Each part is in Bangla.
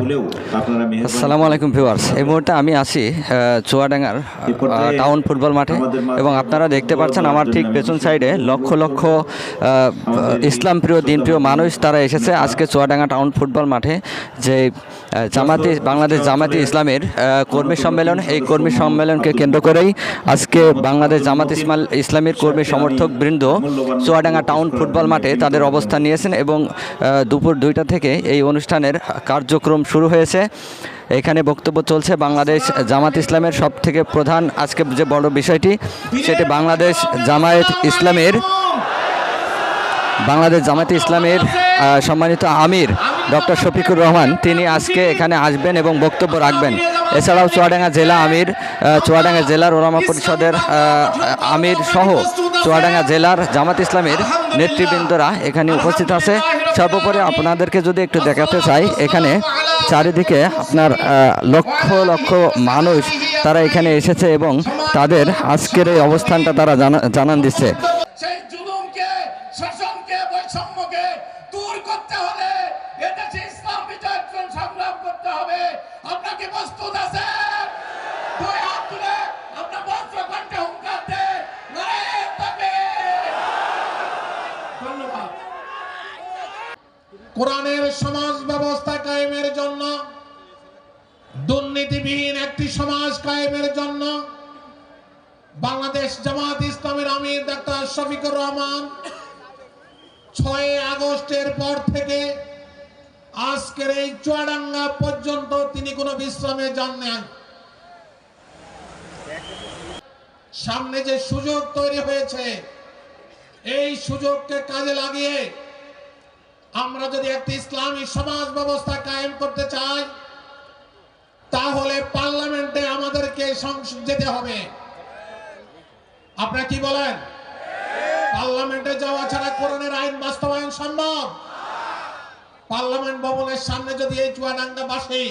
হলেও আপনারা আসসালামু আলাইকুম ভিউয়ার্স। এই মুহূর্তে আমি আছি চুয়াডাঙ্গার টাউন ফুটবল মাঠে। এবং আপনারা দেখতে পাচ্ছেন আমার ঠিক পেছন সাইডে লক্ষ লক্ষ ইসলাম প্রিয় দিনপ্রিয় মানুষ তারা এসেছে আজকে চুয়াডাঙ্গা টাউন ফুটবল মাঠে যে জামাতি বাংলাদেশ জামাতি ইসলামের কর্মী সম্মেলন এই কর্মী সম্মেলনকে কেন্দ্র করেই আজকে বাংলাদেশ জামাত ইসমাল ইসলামের কর্মী সমর্থক বৃন্দ চুয়াডাঙ্গা টাউন ফুটবল মাঠে তাদের অবস্থান নিয়েছেন এবং দুপুর দুইটা থেকে এই অনুষ্ঠানের কার্যক্রম শুরু হয়েছে। এখানে বক্তব্য চলছে বাংলাদেশ জামাত ইসলামের সব থেকে প্রধান আজকে যে বড় বিষয়টি, সেটি বাংলাদেশ জামায়াত ইসলামের বাংলাদেশ জামাতে ইসলামের সম্মানিত আমির ডক্টর শফিকুর রহমান, তিনি আজকে এখানে আসবেন এবং বক্তব্য রাখবেন। এছাড়াও চুয়াডাঙ্গা জেলা আমির চুয়াডাঙ্গা জেলার ওলামা পরিষদের আমির সহ চুয়াডাঙ্গা জেলার জামাত ইসলামের নেতৃবৃন্দরা এখানে উপস্থিত আছে। সর্বোপরি আপনাদেরকে যদি একটু দেখাতে চাই, এখানে চারিদিকে আপনার লক্ষ লক্ষ মানুষ তারা এখানে এসেছে এবং তাদের আজকের এই অবস্থানটা তারা জানা- জানান দিচ্ছে। আপনাকে প্রস্তুত আছে? কোরআনের সমাজ ব্যবস্থা কায়েমের জন্য, দুর্নীতিবিহীন একটি সমাজ কায়েমের জন্য, বাংলাদেশ জামাত ইসলামের আমির ডাক্তার শফিকুর রহমান ছয় আগস্টের পর থেকে আজকের এই চুয়াডাঙ্গা পর্যন্ত তিনি কোনো বিশ্রামে যান না সামনে যে সুযোগ তৈরি হয়েছে, এই সুযোগকে কাজে লাগিয়ে আমরা যদি একটি ইসলামী সমাজ ব্যবস্থা কায়েম করতে চাই, তাহলে পার্লামেন্টে আমাদেরকে সংসদ যেতে হবে। আপনারা কি বলেন? পার্লামেন্টে যাওয়া ছাড়া কোরআনের আইন বাস্তবায়ন সম্ভব? পার্লামেন্ট ভবনের সামনে যদি এই চুয়াডাঙ্গা বাসী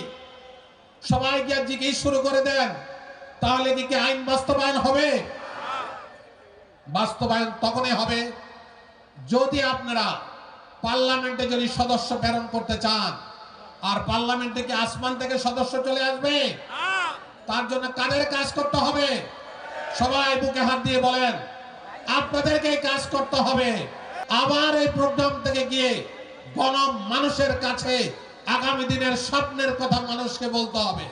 সবাই গিয়ে জিজ্ঞেস শুরু করে দেন, তাহলে কি কি আইন বাস্তবায়ন হবে? বাস্তবায়ন তখনই হবে যদি আপনারা পার্লামেন্টে যদি সদস্য প্রেরণ করতে চান, আর পার্লামেন্টে কি আসমান থেকে সদস্য চলে আসবে? তার জন্য কাদের কাজ করতে হবে? সবাই বুকে হাত দিয়ে বলেন, আপনাদেরকে কাজ করতে হবে। আবার এই প্রোগ্রাম থেকে গিয়ে গণ মানুষের কাছে আগামী দিনের স্বপ্নের কথা মানুষকে বলতে হবে।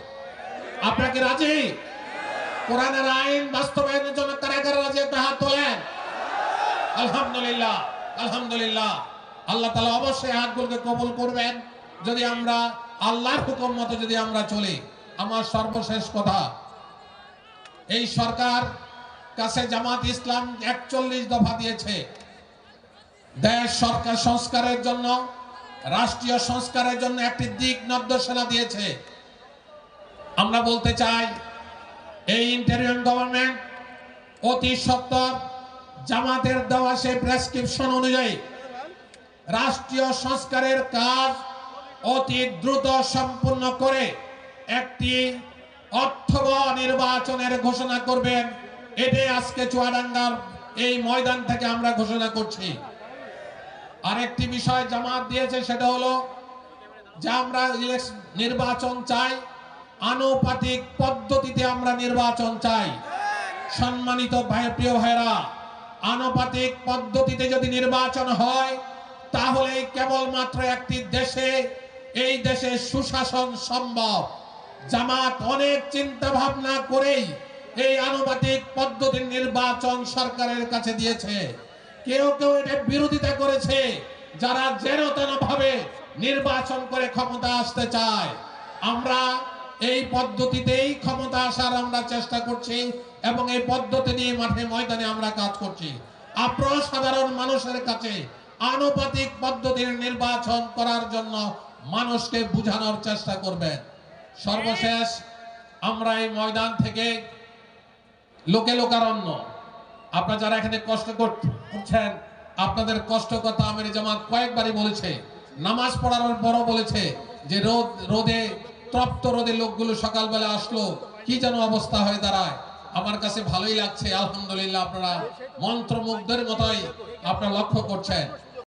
আপনাকে রাজি? কোরআনের আইন বাস্তবায়নের জন্য কারা কারা রাজি একটা হাত তোলেন? আলহামদুলিল্লাহ আলহামদুলিল্লাহ। আল্লাহ তালা অবশ্যই হাতগুলোকে কবুল করবেন। যদি আমরা আল্লাহর হুকুম মতো যদি আমরা চলি, আমার সর্বশেষ কথা, এই সরকার কাছে জামাত ইসলাম একচল্লিশ দফা দিয়েছে। দেশ সরকার সংস্কারের জন্য, রাষ্ট্রীয় সংস্কারের জন্য একটি দিক নির্দেশনা দিয়েছে। আমরা বলতে চাই, এই ইন্টারিয়াম গভর্নমেন্ট অতি সত্তর জামাতের দেওয়া সেই প্রেসক্রিপশন অনুযায়ী রাষ্ট্রীয় সংস্কারের কাজ অতি দ্রুত সম্পূর্ণ করে একটি অর্থবহ নির্বাচনের ঘোষণা করবেন। এটাই আজকে চুয়াডাঙ্গার এই ময়দান থেকে আমরা ঘোষণা করছি। আরেকটি বিষয় জামাত দিয়েছে, সেটা হলো যে আমরা নির্বাচন চাই, আনুপাতিক পদ্ধতিতে আমরা নির্বাচন চাই। সম্মানিত ভাই প্রিয় ভাইরা আনুপাতিক পদ্ধতিতে যদি নির্বাচন হয় তাহলে কেবলমাত্র একটি দেশে, এই দেশে সুশাসন সম্ভব। জামাত অনেক চিন্তা ভাবনা করেই এই আনুপাতিক পদ্ধতির নির্বাচন সরকারের কাছে দিয়েছে। কেউ কেউ এটা বিরোধিতা করেছে, যারা যেন তেন ভাবে নির্বাচন করে ক্ষমতা আসতে চায়। আমরা এই পদ্ধতিতেই ক্ষমতা আসার আমরা চেষ্টা করছি এবং এই পদ্ধতি নিয়ে মাঠে ময়দানে আমরা কাজ করছি। আপনারা সাধারণ মানুষের কাছে আনুপাতিক পদ্ধতির নির্বাচন করার জন্য মানুষকে বুঝানোর চেষ্টা করবেন। সর্বশেষ, আমরা এই ময়দান থেকে লোকে লোকারণ্য। আপনারা যারা এখানে কষ্ট করছেন, আপনাদের কষ্ট কথা আমির জামাত কয়েকবারই বলেছে। নামাজ পড়ার পরও বলেছে যে রোদ, রোদে, তপ্ত রোদে লোকগুলো সকালবেলা আসলো, কি যেন অবস্থা হয়ে দাঁড়ায়। আমার কাছে ভালোই লাগছে, আলহামদুলিল্লাহ আপনারা মন্ত্রমুগ্ধের মতোই আপনারা লক্ষ্য করছেন।